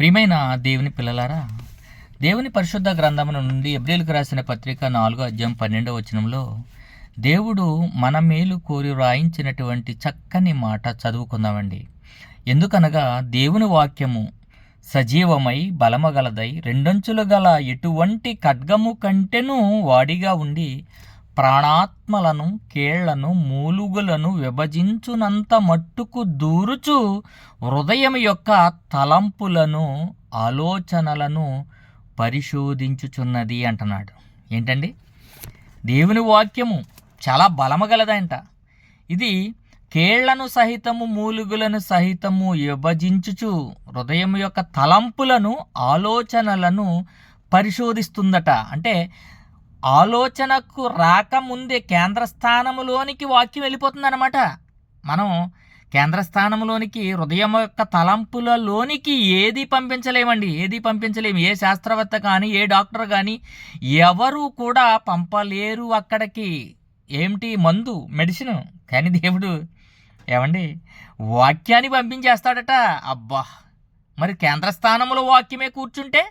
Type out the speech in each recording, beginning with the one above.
ప్రియమైన దేవుని పిల్లలారా దేవుని పరిశుద్ధ గ్రంథముల నుండి ఎబ్రిల్కి రాసిన పత్రిక నాలుగో అధ్యాయం పన్నెండవ వచనంలో దేవుడు మన మేలు కోరి వ్రాయించినటువంటి చక్కని మాట చదువుకుందామండి. ఎందుకనగా దేవుని వాక్యము సజీవమై బలమగలదై రెండంచులు గల ఎటువంటి ఖడ్గము కంటేనూ వాడిగా ఉండి ప్రాణాత్మలను కేళ్ళను మూలుగులను విభజించునంత మట్టుకు దూరుచు హృదయం యొక్క తలంపులను ఆలోచనలను పరిశోధించుచున్నది అంటున్నాడు. ఏంటండి? దేవుని వాక్యము చాలా బలమగలదంట. ఇది కేళ్ళను సహితము మూలుగులను సహితము విభజించుచు హృదయం యొక్క తలంపులను ఆలోచనలను పరిశోధిస్తుందట. అంటే ఆలోచనకు రాకముందే కేంద్రస్థానములోనికి వాక్యం వెళ్ళిపోతుందన్నమాట. మనం కేంద్రస్థానంలోనికి హృదయం యొక్క తలంపులలోనికి ఏది పంపించలేమండి? ఏది పంపించలేము ఏ శాస్త్రవేత్త కానీ ఏ డాక్టర్ కానీ ఎవరు కూడా పంపలేరు అక్కడికి. ఏమిటి? మందు మెడిసిన్. కానీ దేవుడు ఏమండి? వాక్యాన్ని పంపించేస్తాడట. అబ్బా! మరి కేంద్రస్థానంలో వాక్యమే కూర్చుంటే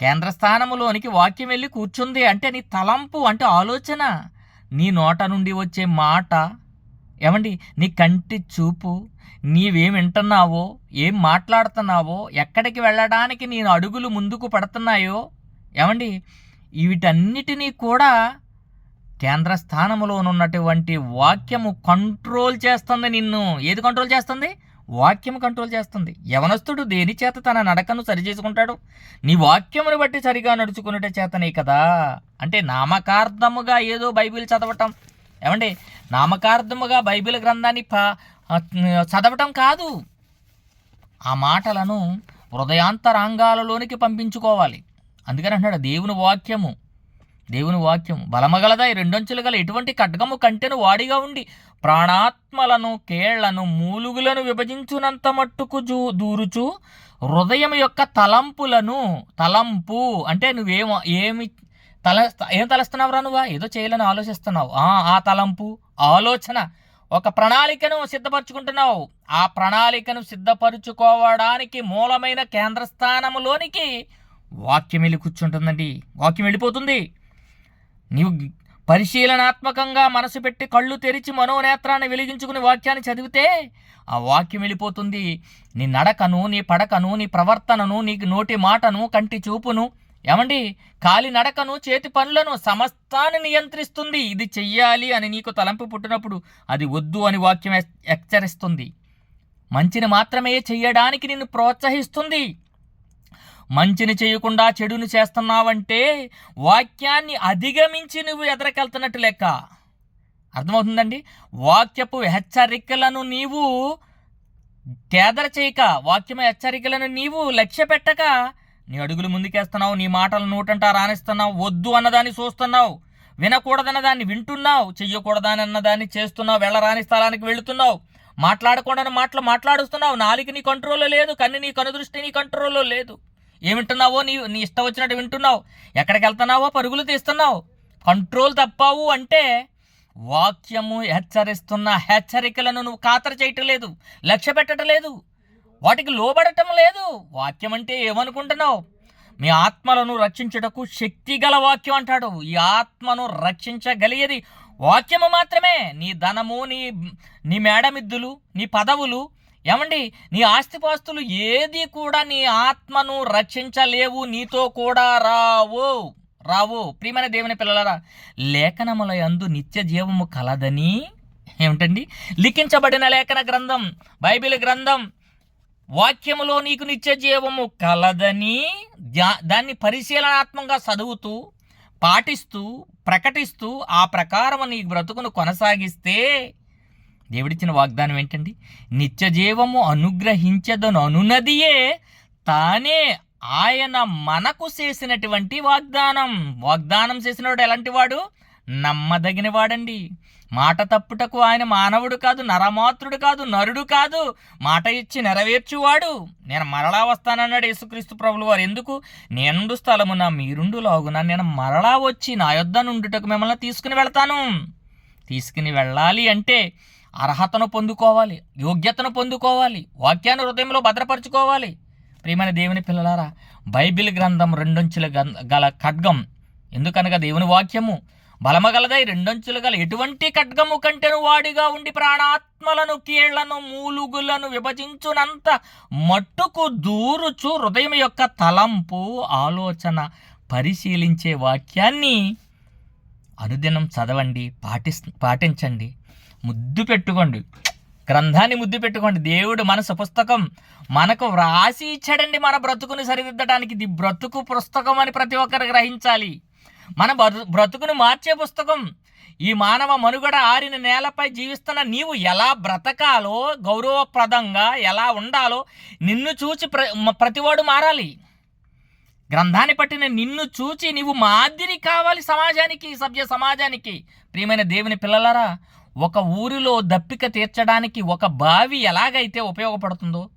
కేంద్ర స్థానములోనికి వాక్యం వెళ్ళి కూర్చుంది అంటే నీ తలంపు అంటే ఆలోచన. నీ నోట నుండి వచ్చే మాట. ఏమండి? నీ కంటి చూపు. నీవేం వింటున్నావో? ఏం మాట్లాడుతున్నావో? ఎక్కడికి వెళ్ళడానికి నేను అడుగులు ముందుకు పడుతున్నాయో? ఏమండి? వీటన్నిటినీ కూడా కేంద్ర స్థానంలోనున్నటువంటి వాక్యము కంట్రోల్ చేస్తుంది నిన్ను. ఏది కంట్రోల్ చేస్తుంది? వాక్యం కంట్రోల్ చేస్తుంది. యవనస్తుడు దేని చేత తన నడకను సరిచేసుకుంటాడు? నీ వాక్యమును బట్టి సరిగా నడుచుకునేట చేతనే కదా. అంటే నామకార్థముగా ఏదో బైబిల్ చదవటం. ఏమండి? నామకార్థముగా బైబిల్ గ్రంథాన్ని ప చదవటం కాదు. ఆ మాటలను హృదయాంతరాంగాలలోనికి పంపించుకోవాలి. అందుకని అంటున్నాడు దేవుని వాక్యము. దేవుని వాక్యం బలమగలదా? ఈ రెండొంచులు గల ఎటువంటి ఖడ్గము కంటెను వాడిగా ఉండి ప్రాణాత్మలను కేళ్ళను మూలుగులను విభజించునంత మట్టుకు జూ దూరుచు హృదయం యొక్క తలంపులను తలంపు అంటే నువ్వేం ఏమి తల ఏం తలస్తున్నావురా నువ్వా? ఏదో చేయాలని ఆలోచిస్తున్నావు. ఆ తలంపు ఆలోచన ఒక ప్రణాళికను సిద్ధపరచుకుంటున్నావు. ఆ ప్రణాళికను సిద్ధపరచుకోవడానికి మూలమైన కేంద్రస్థానములోనికి వాక్యం వెళ్ళి కూర్చుంటుందండి. వాక్యం వెళ్ళిపోతుంది. నీవు పరిశీలనాత్మకంగా మనసు పెట్టి కళ్ళు తెరిచి మనోనేత్రాన్ని వెలిగించుకుని వాక్యాన్ని చదివితే ఆ వాక్యం వెళ్ళిపోతుంది. నీ నడకను నీ పడకను నీ ప్రవర్తనను నీకు నోటి మాటను కంటి చూపును ఏమండి? కాలి నడకను చేతి పనులను సమస్తాన్ని నియంత్రిస్తుంది. ఇది చెయ్యాలి అని నీకు తలంపు పుట్టినప్పుడు అది వద్దు అని వాక్యం హెచ్చరిస్తుంది మంచిని మాత్రమే చెయ్యడానికి నిన్ను ప్రోత్సహిస్తుంది. మంచిని చేయకుండా చెడుని చేస్తున్నావంటే వాక్యాన్ని అధిగమించి నువ్వు ఎదరకెళ్తున్నట్టు లెక్క. అర్థమవుతుందండి? వాక్యపు హెచ్చరికలను నీవు తేదర చేయక వాక్యము హెచ్చరికలను నీవు లక్ష్య పెట్టక నీ అడుగులు ముందుకేస్తున్నావు నీ మాటలు నూటంట రాణిస్తున్నావు వద్దు అన్నదాన్ని చూస్తున్నావు వినకూడదన్న దాన్ని వింటున్నావు చెయ్యకూడదని అన్నదాన్ని చేస్తున్నావు వెళ్ళరాని స్థలానికి వెళుతున్నావు మాట్లాడకూడని మాటలు మాట్లాడుస్తున్నావు నాలుగు నీ కంట్రోల్లో లేదు కన్ను నీ కనుదృష్టి నీ కంట్రోల్లో లేదు. ఏమింటున్నావో నీ నీ ఇష్టం వచ్చినట్టు వింటున్నావు? ఎక్కడికి వెళ్తున్నావో పరుగులు తీస్తున్నావు? కంట్రోల్ తప్పావు అంటే వాక్యము హెచ్చరిస్తున్న హెచ్చరికలను నువ్వు ఖాతరు చేయటం లేదు లక్ష్య పెట్టడం లేదు వాటికి లోబడటం లేదు. వాక్యం అంటే ఏమనుకుంటున్నావు? మీ ఆత్మలను రక్షించుటకు శక్తి గల వాక్యం అంటాడు. ఈ ఆత్మను రక్షించగలిగేది వాక్యము మాత్రమే. నీ ధనము నీ నీ మేడమిద్దులు నీ పదవులు ఏమండి నీ ఆస్తిపాస్తులు ఏది కూడా నీ ఆత్మను రక్షించలేవు నీతో కూడా రావు. రావు. ప్రియమైన దేవుని పిల్లలరా లేఖనముల యందు నిత్య జీవము కలదని ఏమిటండి? లిఖించబడిన లేఖన గ్రంథం బైబిల్ గ్రంథం వాక్యములో నీకు నిత్య జీవము కలదని దాన్ని పరిశీలనాత్మకంగా చదువుతూ పాటిస్తూ ప్రకటిస్తూ ఆ ప్రకారం నీ బ్రతుకును కొనసాగిస్తే దేవుడిచ్చిన వాగ్దానం ఏంటండి? నిత్య జీవము అనుగ్రహించదను అనునదియే తానే ఆయన మనకు చేసినటువంటి వాగ్దానం. వాగ్దానం చేసినవాడు ఎలాంటి వాడు? నమ్మదగిన వాడండి. మాట తప్పుటకు ఆయన మానవుడు కాదు నరమాత్రుడు కాదు నరుడు కాదు. మాట ఇచ్చి నెరవేర్చువాడు. నేను మరలా వస్తానన్నాడు యేసుక్రీస్తు ప్రభులు వారు. ఎందుకు? నేనుండు స్థలమున మీరుండు లాగున నేను మరలా వచ్చి నా యొద్ద నుండుటకు మిమ్మల్ని తీసుకుని వెళ్తాను. తీసుకుని వెళ్ళాలి అంటే అర్హతను పొందుకోవాలి యోగ్యతను పొందుకోవాలి వాక్యాన్ని హృదయంలో భద్రపరచుకోవాలి. ప్రియమైన దేవుని పిల్లలారా బైబిల్ గ్రంథం రెండొంచుల గం- గల ఖడ్గం ఎందుకనగా దేవుని వాక్యము? బలమగలదై రెండొంచులు గల ఎటువంటి ఖడ్గము కంటెను వాడిగా ఉండి ప్రాణాత్మలను కీళ్ళను మూలుగులను విభజించునంత మట్టుకు దూరుచు హృదయం యొక్క తలంపు ఆలోచన పరిశీలించే వాక్యాన్ని అనుదినం చదవండి పాటి పాటించండి. ముద్దు పెట్టుకోండి. గ్రంథాన్ని ముద్దు పెట్టుకోండి. దేవుడు మనసు పుస్తకం మనకు వ్రాసి ఇచ్చాడండి మన బ్రతుకుని సరిదిద్దడానికి ఇది బ్రతుకు పుస్తకం అని ప్రతి ఒక్కరు గ్రహించాలి. మన బ్రతుకును మార్చే పుస్తకం. ఈ మానవ మనుగడ ఆరిన నేలపై జీవిస్తున్న నీవు ఎలా బ్రతకాలో గౌరవప్రదంగా ఎలా ఉండాలో నిన్ను చూచి ప్ర ప్రతివాడు మారాలి. గ్రంథాన్ని పట్టిన నిన్ను చూచి నీవు మాదిరి కావాలి సమాజానికి సభ్య సమాజానికి. ప్రియమైన దేవుని పిల్లలారా ఒక ఊరిలో దప్పిక తీర్చడానికి ఒక బావి ఎలాగైతే ఉపయోగపడుతుందో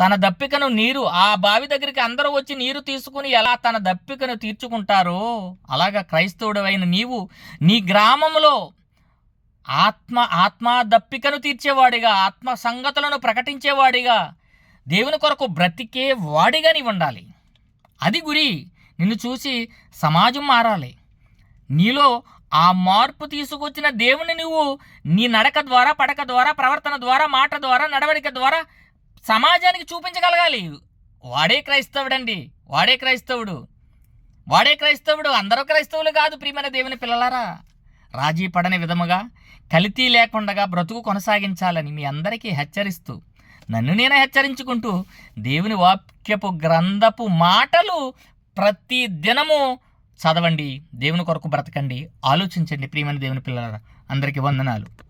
తన దప్పికను నీరు ఆ బావి దగ్గరికి అందరూ వచ్చి నీరు తీసుకుని ఎలా తన దప్పికను తీర్చుకుంటారో అలాగా క్రైస్తవుడవైన నీవు నీ గ్రామంలో ఆత్మ ఆత్మ దప్పికను తీర్చేవాడిగా ఆత్మ సంగతులను ప్రకటించేవాడిగా దేవుని కొరకు బ్రతికే వాడిగా నీవు ఉండాలి. అది గురి నిన్ను చూసి సమాజం మారాలి. నీలో ఆ మార్పు తీసుకొచ్చిన దేవుని నువ్వు నీ నడక ద్వారా పడక ద్వారా ప్రవర్తన ద్వారా మాట ద్వారా నడవడిక ద్వారా సమాజానికి చూపించగలగాలి. వాడే క్రైస్తవుడండి. వాడే క్రైస్తవుడు. వాడే క్రైస్తవుడు. అందరూ క్రైస్తవులు కాదు ప్రియమైన దేవుని పిల్లలారా. రాజీ పడని విధముగా కలితీ లేకుండా బ్రతుకు కొనసాగించాలని మీ అందరికీ హెచ్చరిస్తూ నన్ను నేను హెచ్చరించుకుంటూ దేవుని వాక్యపు గ్రంథపు మాటలు ప్రతి దినము చదవండి దేవుని కొరకు బ్రతకండి ఆలోచించండి ప్రియమైన దేవుని పిల్లల అందరికీ వందనాలు.